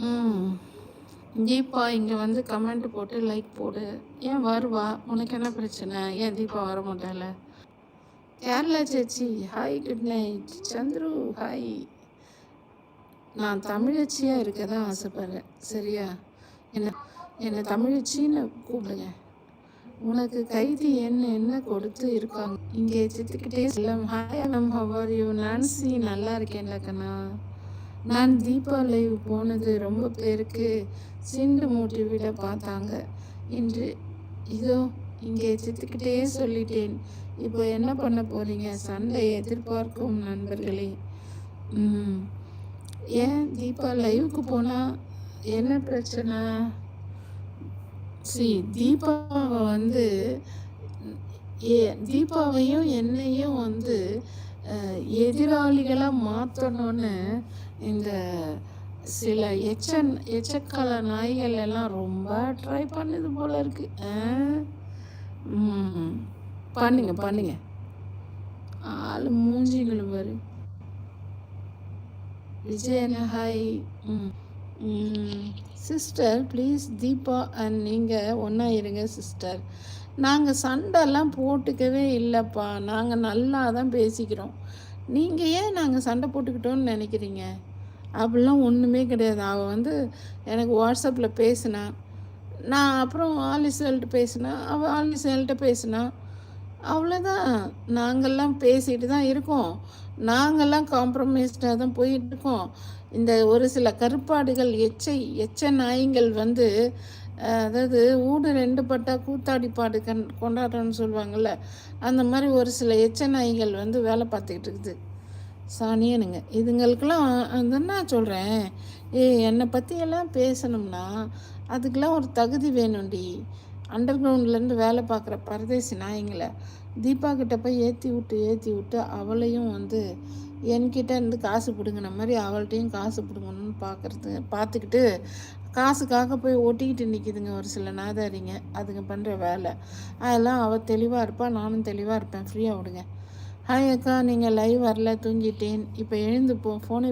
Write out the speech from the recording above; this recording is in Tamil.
ம். தீபா இங்கே வந்து கமெண்ட் போட்டு லைக் போடு. ஏன் வருவா? உனக்கு என்ன பிரச்சனை? ஏன் தீபா வர மாட்டால Kerala சேச்சி hi good night Chandru hi நான் தமிழச்சியாக இருக்க தான் ஆசைப்பட்றேன். சரியா? என்ன என்னை தமிழச்சின்னு கூப்பிடுங்க. உனக்கு கைதி என்ன என்ன கொடுத்து இருக்காங்க? இங்கே சித்துக்கிட்டே செல்லம். Hi Anam how are you Nancy நல்லா இருக்கேன்ல கண்ணா? நான் தீபா லைவ் போனது ரொம்ப பேருக்கு சிண்டு மூட்டி விட பார்த்தாங்க. இன்று இதோ இங்கே சித்துக்கிட்டே சொல்லிட்டேன். இப்போ என்ன பண்ண போறீங்க? சண்டை எதிர்பார்க்கும் நண்பர்களே. ஏன் தீபா லைவுக்கு போனால் என்ன பிரச்சனை? சி தீபாவை வந்து ஏ தீபாவையும் என்னையும் வந்து எதிராளிகளாக மாற்றணும்னு இந்த சில எச்ச எச்சக்கால நாய்கள் எல்லாம் ரொம்ப ட்ரை பண்ணுது போல இருக்கு. பண்ணுங்க பண்ணுங்க. ஆள் மூஞ்சிங்களும் பாரு. விஜயன hi sister please Deepa and நீங்கள் ஒன்றா இருங்க சிஸ்டர் நாங்கள் சண்டைலாம் போட்டுக்கவே இல்லைப்பா. நாங்கள் நல்லா தான் பேசிக்கிறோம். நீங்கள் ஏன் நாங்கள் சண்டை போட்டுக்கிட்டோன்னு நினைக்கிறீங்க? அப்படிலாம் ஒன்றுமே கிடையாது. அவள் வந்து எனக்கு வாட்ஸ்அப்பில் பேசினான் நான் அப்புறம் ஆலிசல்கிட்ட பேசினேன் அவள் ஆலிசல்கிட்ட பேசினான் அவ்வளோதான் நாங்கள்லாம் பேசிகிட்டு தான் இருக்கோம். நாங்கள்லாம் காம்ப்ரமைஸ்டாக தான் போயிட்டு இருக்கோம். இந்த ஒரு சில கருப்பாடுகள் எச்சை எச்ச நாய்கள் வந்து அதாவது ஊடு ரெண்டு பட்டா கூத்தாடி பாடு கண் கொண்டாடுறோன்னு சொல்லுவாங்கள்ல அந்த மாதிரி ஒரு சில எச்ச நாய்கள் வந்து வேலை பார்த்துக்கிட்டு இருக்குது. சாணியனுங்க. இதுங்களுக்கெல்லாம் நான் சொல்கிறேன் ஏ என்னை பற்றியெல்லாம் பேசணும்னா அதுக்கெல்லாம் ஒரு தகுதி வேணும்டி. அண்டர் கிரவுண்ட்லேருந்து வேலை பார்க்குற பரதேசி நாய்ங்களை தீபா கிட்ட போய் ஏற்றி விட்டு ஏற்றி விட்டு அவளையும் வந்து என்கிட்ட இருந்து காசு பிடுங்கின மாதிரி அவள்கிட்டையும் காசு பிடுங்கணும்னு பார்க்குறது பார்த்துக்கிட்டு காசுக்காக போய் ஒட்டிக்கிட்டு நிற்கிதுங்க ஒரு சில நாதாரிங்க. அதுங்க பண்ணுற வேலை. அதெல்லாம் அவள் தெளிவாக இருப்பாள் நானும் தெளிவாக இருப்பேன். ஃப்ரீயாக விடுங்க. ஹாய் அக்கா நீங்கள் லைவ் வரல தூங்கிட்டேன். இப்போ எழுந்து போ ஃபோனை